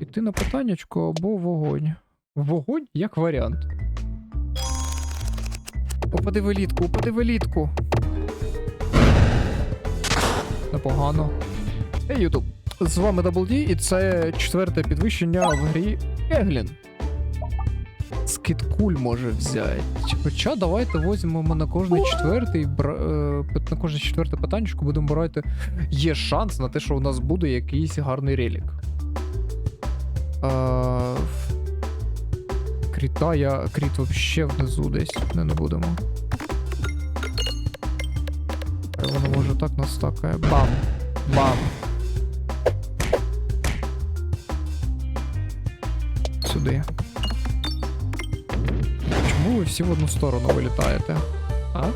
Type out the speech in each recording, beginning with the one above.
Іти на питаннячко або вогонь. Вогонь як варіант. Упади в елітку, упади в елітку. Непогано. Ей, Ютуб. З вами Double D, і це четверте підвищення в грі Еглін. Скидкуль може взяти. Хоча давайте візьмемо на кожний четвертий, бра... е, на кожне четверте питаннячко будемо брати. Є шанс на те, що у нас буде якийсь гарний релік. А... Кріта я. Кріт вообще внизу десь. Не, будемо. Воно може так настакає. Бам! Бам! Сюди. Чому ви всі в одну сторону вилітаєте? А?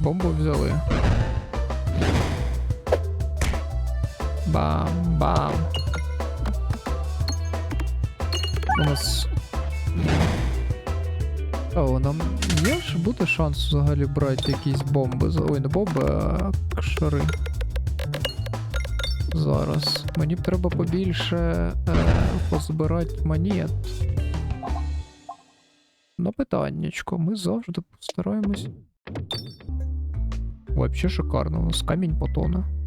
Бомбу взяли. Бам-бам. У нас. О, нам є ж буде шанс взагалі брати якісь бомби. Ой, не бомби, а шари. Зараз. Мені б треба побільше е, позбирати монет. На питаннячко, ми завжди постараємось. Вообще шикарно, у нас камінь потоне.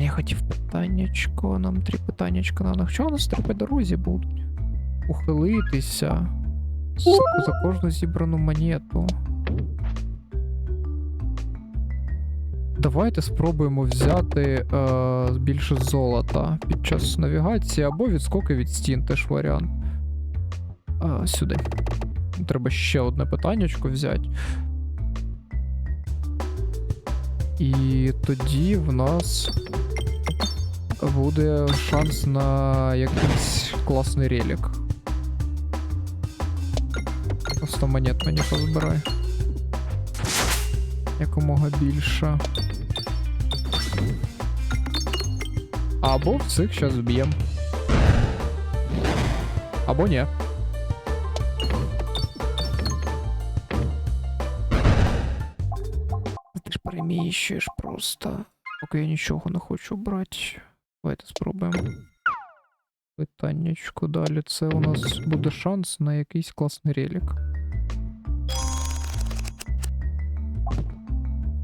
Я хотів питаннячко, нам три питаннячка надо. Що у нас три по дорозі будуть? Ухилитися. За кожну зібрану монету. Давайте спробуємо взяти е, більше золота під час навігації або відскоки від стін, теж варіант. Е, сюди. Треба ще одне питаннячко взяти. І тоді в нас буде шанс на якийсь класний релік. Просто монет мені позбирай. Якомога більше. Або в цих зараз зб'єм. Або ні. Переміщуєш просто. Поки я нічого не хочу брати. Давайте спробуємо. Питаннячко далі. Це у нас буде шанс на якийсь класний релік.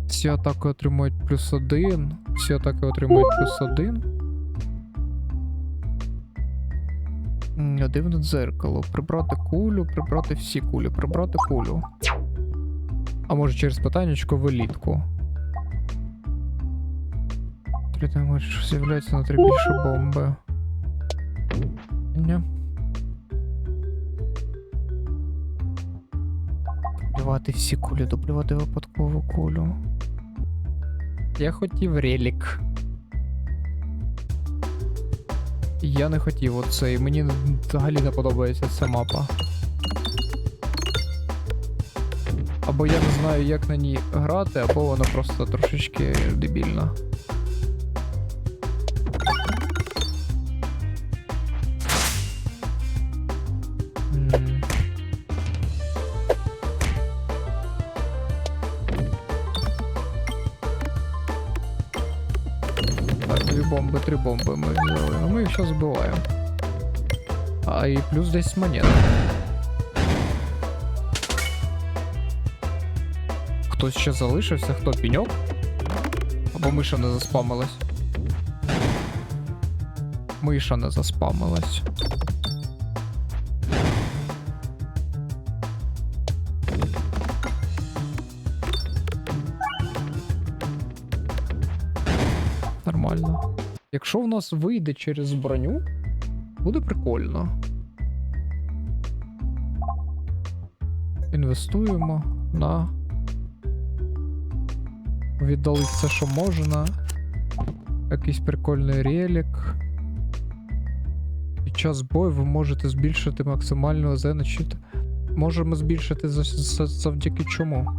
Всі атаки отримують плюс один. Всі атаки отримують плюс один. Дивне дзеркало. Прибрати кулю, прибрати всі кулі, прибрати кулю. А може через питаннячко в матч з'являється на три більше бомби. Ні. Доплювати всі кулі, доплювати випадкову кулю. Я хотів релік. Я не хотів оцей. Мені взагалі не подобається ця мапа. Або я не знаю, як на ній грати, або вона просто трошечки дебільна. Бомби, три бомби ми взяли. А ми їх зараз збиваємо. А і плюс 10 монет. Хтось ще залишився, хто піньок? Або миша не заспамилась. Миша не заспамилась. Якщо в нас вийде через броню, буде прикольно. Інвестуємо на. Віддали все, що можна. Якийсь прикольний релік. Під час бою ви можете збільшити максимальну значить. Можемо збільшити за- за- завдяки чому?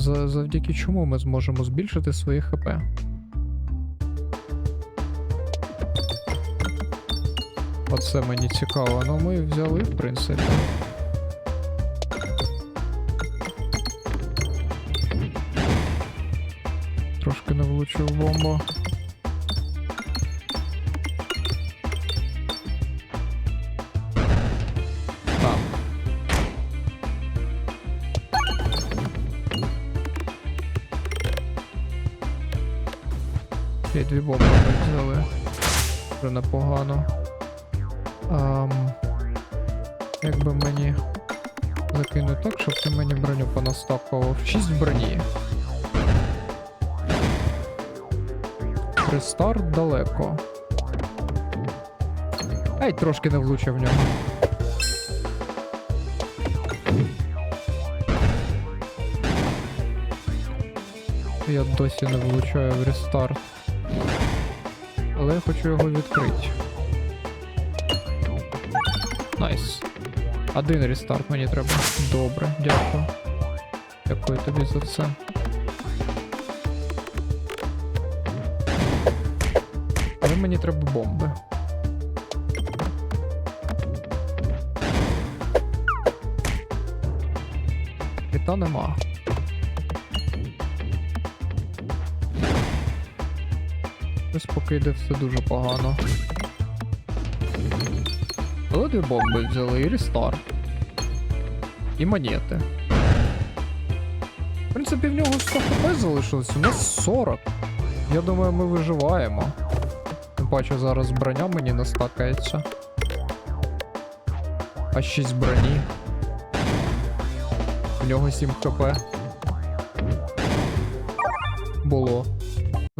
За- завдяки чому ми зможемо збільшити свої ХП? Оце мені цікаво. Ну ми взяли, в принципі. Трошки не влучив бомбу. Дві бомби ми взяли. Вже непогано. Ам, як би мені закинути так, щоб ти мені броню понастакував. 6 броні. Рестарт далеко. Ай, трошки не влучив в нього. Я досі не влучаю в рестарт. Але я хочу його відкрити. Найс. Один рестарт мені треба. Добре, дякую. Дякую тобі за це. Але мені треба бомби. Кита нема. Ось поки йде все дуже погано. Але дві бомби взяли і рестарт. І монети. В принципі, в нього 100 хп залишилось, у нас 40. Я думаю, ми виживаємо. Тим паче зараз броня мені настакається. А 6 броні. В нього 7 хп. Було.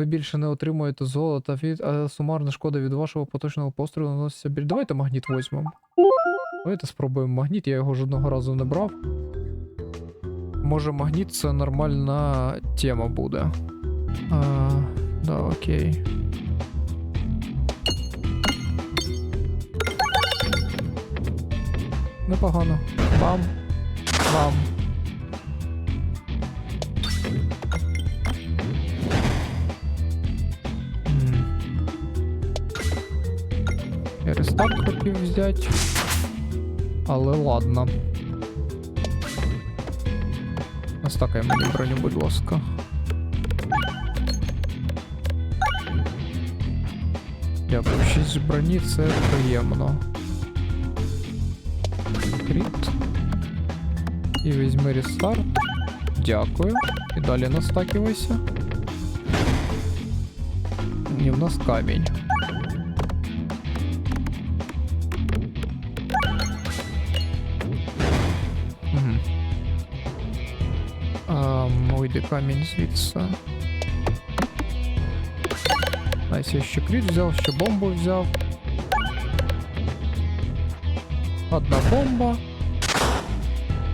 Ви більше не отримуєте золота від а сумарна шкода від вашого поточного пострілу наноситься біль. Давайте магніт візьмемо. Давайте спробуємо магніт, я його жодного разу не брав. Може магніт це нормальна тема буде. А, да, окей. Непогано. Бам. Бам. Я рестарт хотів взяти. Але ладно. Настакай мені броню, будь ласка. Дякую, 6 броні, це приємно. Кріт. І візьми рестарт. Дякую. І далі настакивайся. І в нас камінь. уйди камінь звідси. Найс, я ще кріт взяв, ще бомбу взяв. Одна бомба.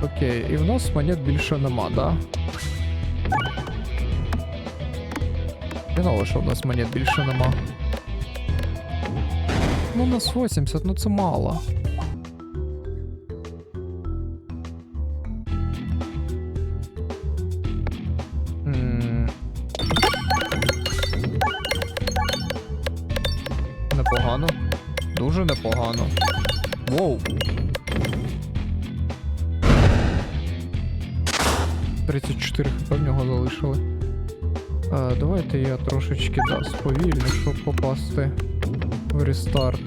Окей, і в нас монет більше нема, да? Хреново, що в нас монет більше нема. Ну, у нас 80, ну це мало. Залишили. А, давайте я трошечки да, сповільню, щоб попасти в рестарт.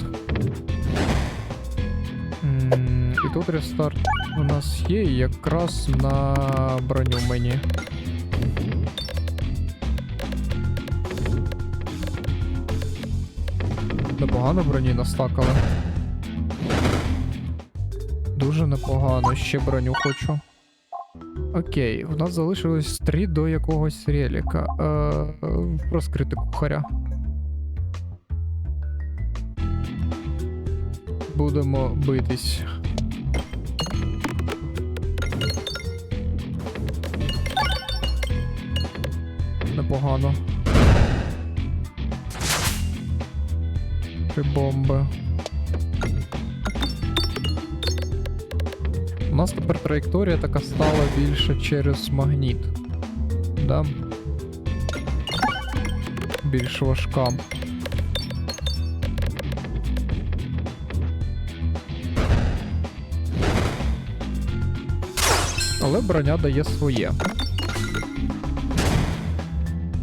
І тут рестарт у нас є якраз на броню мені. Непогано броні настакали. Дуже непогано, ще броню хочу. Окей, у нас залишилось 3 до якогось реліка. Е, розкрити кухаря. Будемо битись. Непогано. Три бомби. нас тепер траєкторія така стала більше через магніт. Да? Більш важка. Але броня дає своє.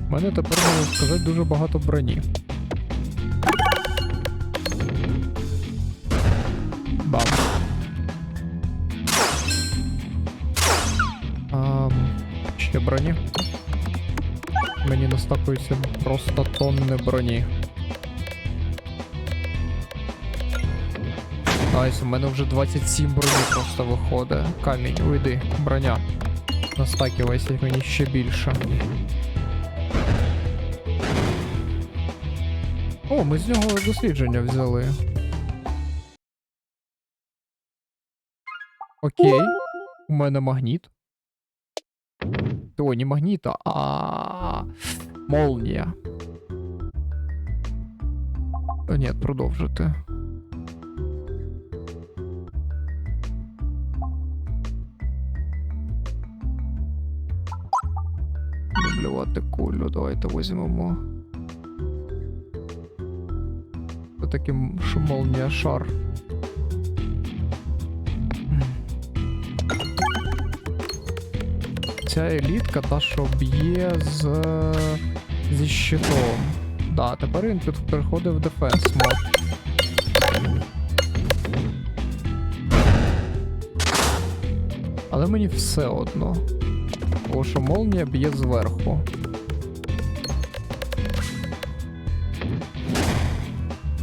У мене тепер можна сказати дуже багато броні. Мені настакується просто тонни броні. Найс, у мене вже 27 броні просто виходить. Камінь, уйди, броня. Настакивайся мені ще більше. О, ми з нього дослідження взяли. Окей. У мене магніт. О, не магніт, а молнія. О, Ні, продовжити. Дублювати кулю, давайте візьмемо. Це таким, що шар. Ця елітка та, що б'є з. зі щитом. Да, тепер він переходить в дефенс мод. Але мені все одно. Бо що молнія б'є зверху.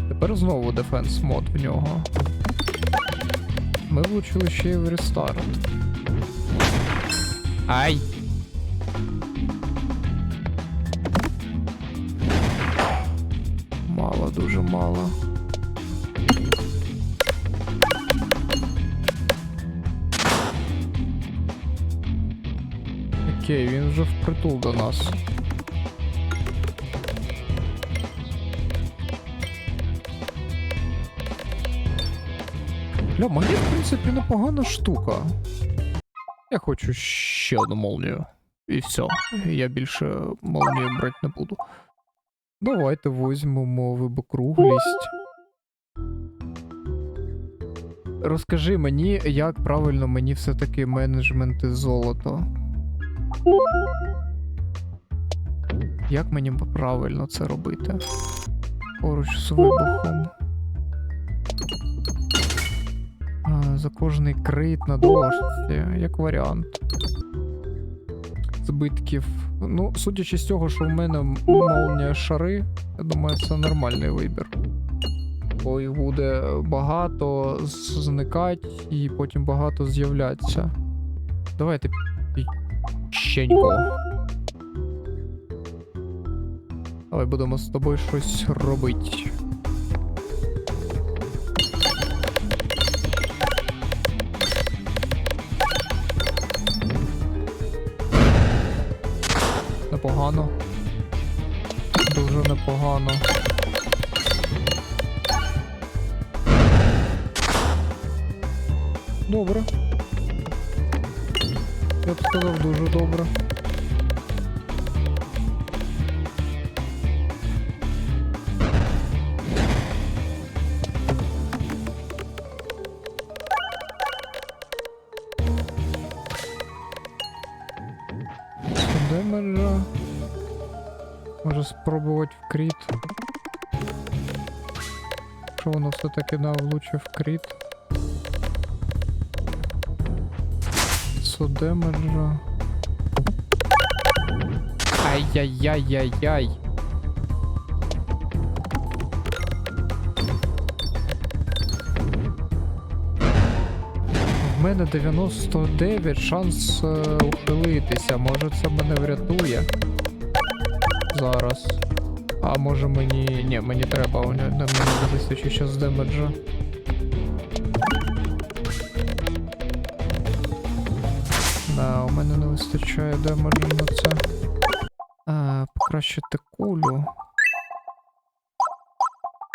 Тепер знову дефенс мод в нього. Ми влучили ще й в рестарт. Ай! Мало, дуже мало. Окей, він вже впритул до нас. Бля, магніт, в принципі, непогана штука. Я хочу ще одну молнію. І все. Я більше молнію брати не буду. Давайте візьмемо вибокруглість. Розкажи мені, як правильно мені все-таки менеджменти золото. Як мені правильно це робити? Поруч з вибухом. За кожний крит на дошці, як варіант. Збитків. Ну, судячи з цього, що в мене м- молнія шари, я думаю, це нормальний вибір. Бо їх буде багато з- зникать і потім багато з'являться. Давайте піщенько. Давай будемо з тобою щось робити. Непогано. Дуже непогано. Добре. Я б сказав дуже добре. Спробувати в кріт. Що воно все-таки да, влучив в кріт. 500 демеджа. Ай-яй-яй-яй-яй. В мене 99 шанс е, ухилитися. Може це мене врятує. Зараз. А може мені. Ні, мені треба, у мене не вистачить зараз демеджа. Да, у мене не вистачає демеджу на це. А, покращити кулю.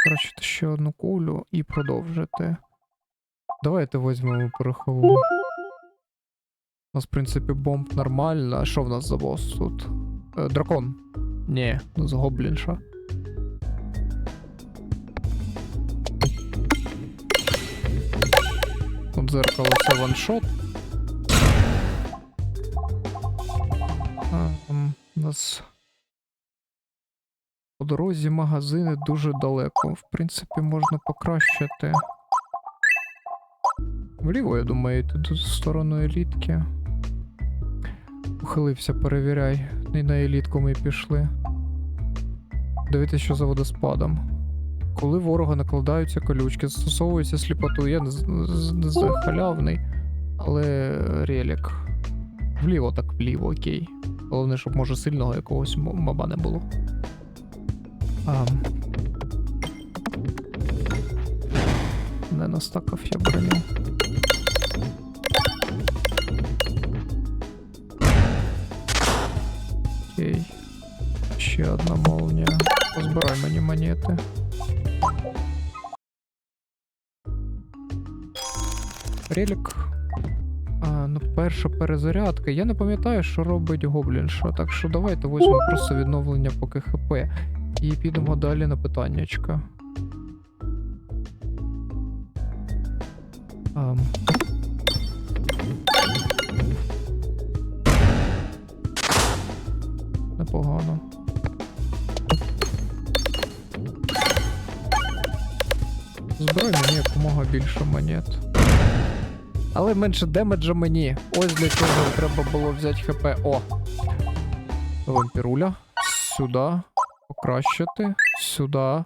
Покращити ще одну кулю і продовжити. Давайте візьмемо порохову. У нас, в принципі, бомб нормально. А що в нас за босс тут? Е, дракон. Ні, з гоблінша. Тут зеркало це ваншот. У нас по дорозі магазини дуже далеко. В принципі, можна покращити. Вліво, я думаю, йти до сторони елітки. Ухилився, перевіряй. Не на елітку ми пішли. Дивіться, що за водоспадом. Коли ворога накладаються колючки, застосовується сліпоту. Я не, знаю, халявний, але релік. Вліво так вліво, окей. Головне, щоб може сильного якогось маба не було. А... Не настакав я броню. Окей. Ще одна молния. Позбирай мені монети. Релік. А, ну, перша перезарядка. Я не пам'ятаю, що робить гоблінша, так що давайте візьмемо просто відновлення поки ХП. І підемо далі на питаннячка. Ам. Збирай мені якомога більше монет. Але менше демеджа мені. Ось для чого треба було взяти ХП. О! Вампіруля. Сюди. Покращити. Сюди.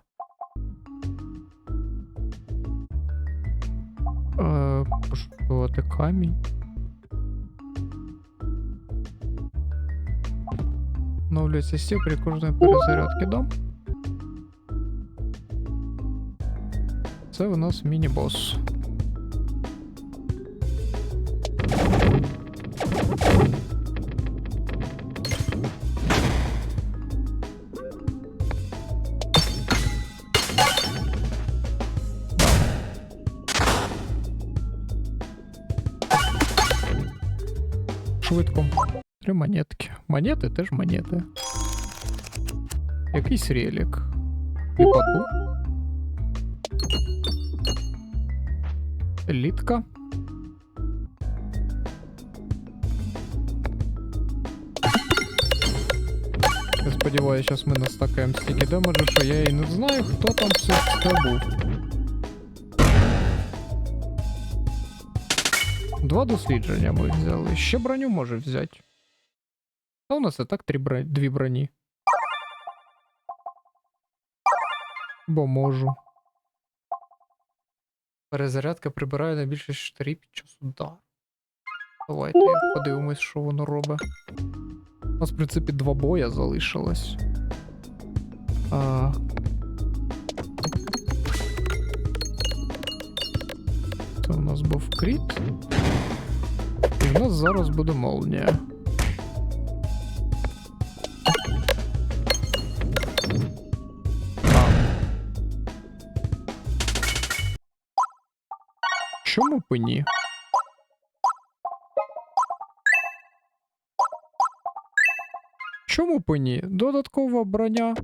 Е, пошукувати камінь. Оновлюється стіл при кожної перезарядки дам. Це у нас міні-бос. Швидко. Три монетки. Монети теж монети. Якийсь релік. Ліпоту. Елітка. Я сподіваюся, зараз ми настакаємо стільки демеджу, що я і не знаю, хто там все це був. Два дослідження ми взяли. Ще броню може взяти. А у нас і так три бро... дві броні. Бо можу. Перезарядка прибирає найбільше штирі під час удару. Давайте подивимось, що воно робить. У нас, в принципі, два боя залишилось. А... Це у нас був кріт. І в нас зараз буде молнія. Чому б ні? Чому б ні? Додаткова броня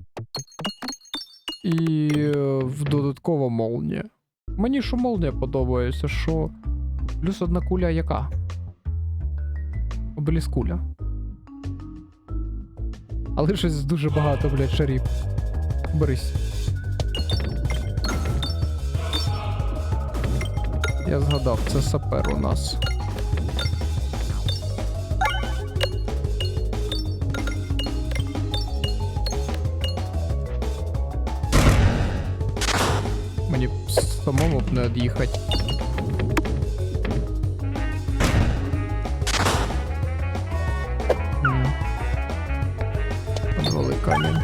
і е, додаткова молнія. Мені що молнія подобається, що плюс одна куля яка? Обліскуля. Але щось дуже багато, блядь, шарів. Берись. Я згадав, це сапер у нас. Мені самому б не від'їхати. М. Подвали камінь.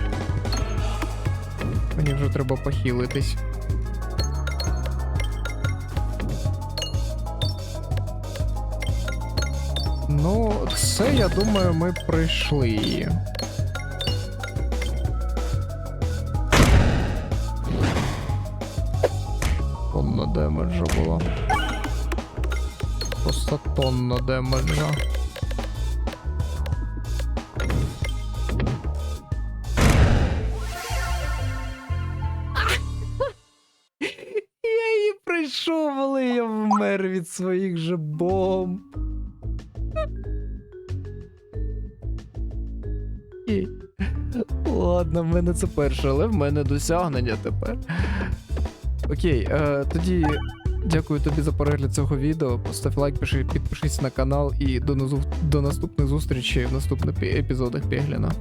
Мені вже треба похилитись. Це, я думаю, ми пройшли. Тонна демеджа була. Просто тонна демеджа. Я її прийшов, але я вмер від своїх же бомб. Ладно, в мене це перше, але в мене досягнення тепер. Окей, е, тоді дякую тобі за перегляд цього відео. Постав лайк, пиши, підпишись на канал і до, до наступних зустрічей в наступних епізодах Пегліна.